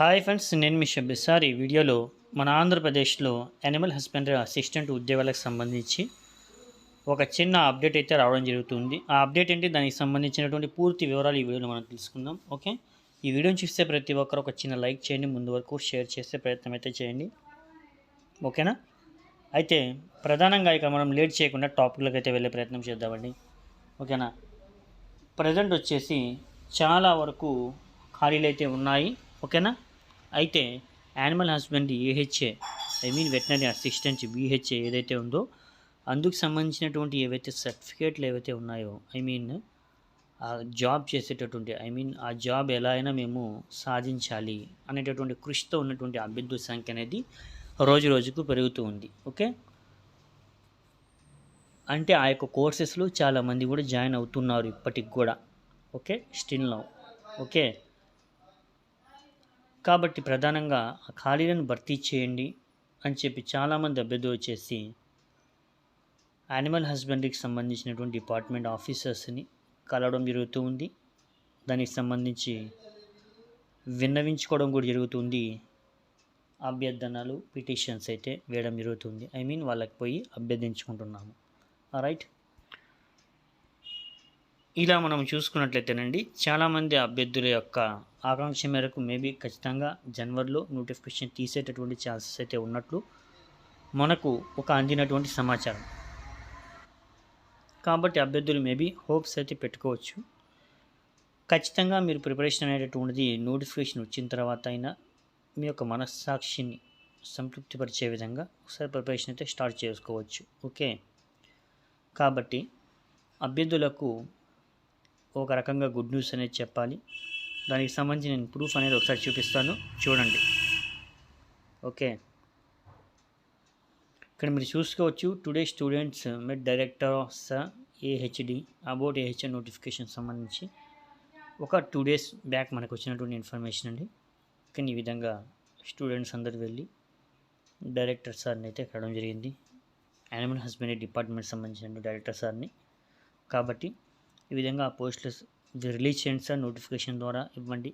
Hi friends నేను మీ Shabe sir. ఈ వీడియోలో మన ఆంధ్రప్రదేశ్లో యానిమల్ హస్బెండరీ అసిస్టెంట్ ఉద్యోగాలకు సంబంధించి ఒక చిన్న అప్డేట్ అయితే రావడం జరుగుతుంది. ఆ అప్డేట్ ఏంటి? దానికి సంబంధించినటువంటి పూర్తి వివరాలు ఈ వీడియోలో మనం తెలుసుకుందాం. ఓకే ఈ వీడియోని చూస్తే ప్రతి ఒక్కరు ఒక చిన్న లైక్ చేయండి. ముందు వరకు షేర్ చేసే ప్రయత్నం అయితే చేయండి. ఓకేనా అయితే ప్రధానంగా ఇక మనం లేట్ చేయకుండా టాపిక్లకు అయితే వెళ్ళే ప్రయత్నం చేద్దామండి ఓకేనా ప్రజెంట్ వచ్చేసి చాలా వరకు ఖాళీలు అయితే ఉన్నాయి. ఓకేనా అయితే animal husbandry AHA I mean veterinary assistant VHA ఏదైతే ఉందో అందుకు సంబంధించినటువంటి ఏవైతే సర్టిఫికేట్లు ఏవైతే ఉన్నాయో ఐ మీన్ ఆ జాబ్ చేసేటటువంటి ఐ మీన్ ఆ జాబ్ ఎలా అయినా మేము సాధించాలి అనేటటువంటి కృషితో ఉన్నటువంటి అభ్యర్థుల సంఖ్య అనేది రోజు రోజుకు పెరుగుతూ ఉంది ఓకే? అంటే ఆ యొక్క కోర్సెస్లో చాలామంది కూడా జాయిన్ అవుతున్నారు ఇప్పటికి కూడా ఓకే? Still now okay? కాబట్టి ప్రధానంగా ఆ ఖాళీలను భర్తీ చేయండి అని చెప్పి చాలామంది అభ్యర్థులు వచ్చేసి యానిమల్ హస్బెండరీకి సంబంధించినటువంటి డిపార్ట్మెంట్ ఆఫీసర్స్ని కలవడం జరుగుతూ ఉంది. దానికి సంబంధించి విన్నవించుకోవడం కూడా జరుగుతుంది అభ్యర్థనలు పిటిషన్స్ అయితే వేయడం జరుగుతుంది ఐ మీన్ వాళ్ళకి పోయి అభ్యర్థించుకుంటున్నాము. రైట్? ఇలా మనం చూసుకున్నట్లయితేనండి చాలామంది అభ్యర్థుల యొక్క ఆకాంక్ష మేరకు మేబీ ఖచ్చితంగా జనవరిలో నోటిఫికేషన్ తీసేటటువంటి ఛాన్సెస్ అయితే ఉన్నట్లు మనకు ఒక అందినటువంటి సమాచారం. కాబట్టి అభ్యర్థులు మేబీ హోప్స్ అయితే పెట్టుకోవచ్చు. ఖచ్చితంగా మీరు ప్రిపరేషన్ అనేటటువంటిది నోటిఫికేషన్ వచ్చిన తర్వాత అయినా మీ యొక్క మనస్సాక్షిని సంతృప్తిపరిచే విధంగా ఒకసారి ప్రిపరేషన్ అయితే స్టార్ట్ చేసుకోవచ్చు. ఓకే? కాబట్టి అభ్యర్థులకు ఒక రకంగా గుడ్ న్యూస్ అనేది చెప్పాలి. దానికి సంబంధించి నేను ప్రూఫ్ అనేది ఒకసారి చూపిస్తాను. చూడండి. ఓకే. ఇక్కడ మీరు చూసుకోవచ్చు today students met director of స ఏహెచ్డి అబౌట్ ఏహెచ్ఎన్ నోటిఫికేషన్ సంబంధించి. ఒక టూ డేస్ బ్యాక్ మనకు వచ్చినటువంటి ఇన్ఫర్మేషన్ అండి. కానీ ఈ విధంగా స్టూడెంట్స్ అందరు వెళ్ళి డైరెక్టర్ సార్ని అయితే కలవడం జరిగింది. యానిమల్ హస్బెండరీ డిపార్ట్మెంట్ సంబంధించిన డైరెక్టర్ సార్ని. కాబట్టి ఈ విధంగా ఆ పోస్టులు రిలీజ్ చేయండి సార్ నోటిఫికేషన్ ద్వారా ఇవ్వండి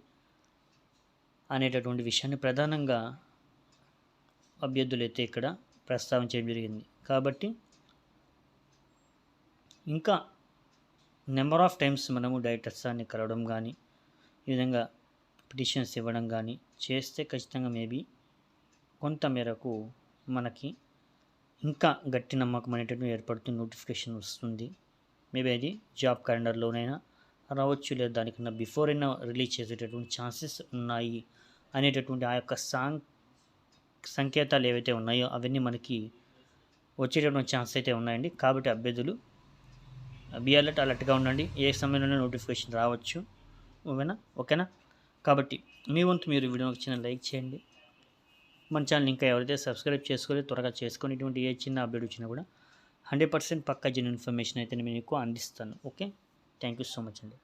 అనేటటువంటి విషయాన్ని ప్రధానంగా అభ్యర్థులు అయితే ఇక్కడ ప్రస్తావించడం జరిగింది. కాబట్టి ఇంకా నెంబర్ ఆఫ్ టైమ్స్ మనము డైరెక్టర్ సార్ని కలవడం కానీ ఈ విధంగా పిటిషన్స్ ఇవ్వడం కానీ చేస్తే ఖచ్చితంగా మేబీ కొంత మేరకు మనకి ఇంకా గట్టి నమ్మకం అనేటటువంటి ఏర్పడుతుంది నోటిఫికేషన్ వస్తుంది. మేబీ అది జాబ్ క్యాలెండర్లోనైనా రావచ్చు లేదా దానికన్నా బిఫోర్ అయినా రిలీజ్ చేసేటటువంటి ఛాన్సెస్ ఉన్నాయి అనేటటువంటి ఆ యొక్క సాంగ్ సంకేతాలు ఏవైతే ఉన్నాయో అవన్నీ మనకి వచ్చేటటువంటి ఛాన్స్ అయితే ఉన్నాయండి. కాబట్టి అభ్యర్థులు బి అలర్ట్ అలర్ట్గా ఉండండి. ఏ సమయంలోనే నోటిఫికేషన్ రావచ్చు. ఓకేనా? ఓకేనా? కాబట్టి మీ వంతు మీరు వీడియో చిన్న లైక్ చేయండి. మన ఛానల్ ఇంకా ఎవరైతే సబ్స్క్రైబ్ చేసుకోలేదు త్వరగా చేసుకొని ఇటువంటి ఏ చిన్న అప్డేట్ వచ్చినా కూడా హండ్రెడ్ పర్సెంట్ పక్కా జెన్యున్ ఇన్ఫర్మేషన్ అయితే నేను మీకు అందిస్తాను okay? Thank you so much అండి.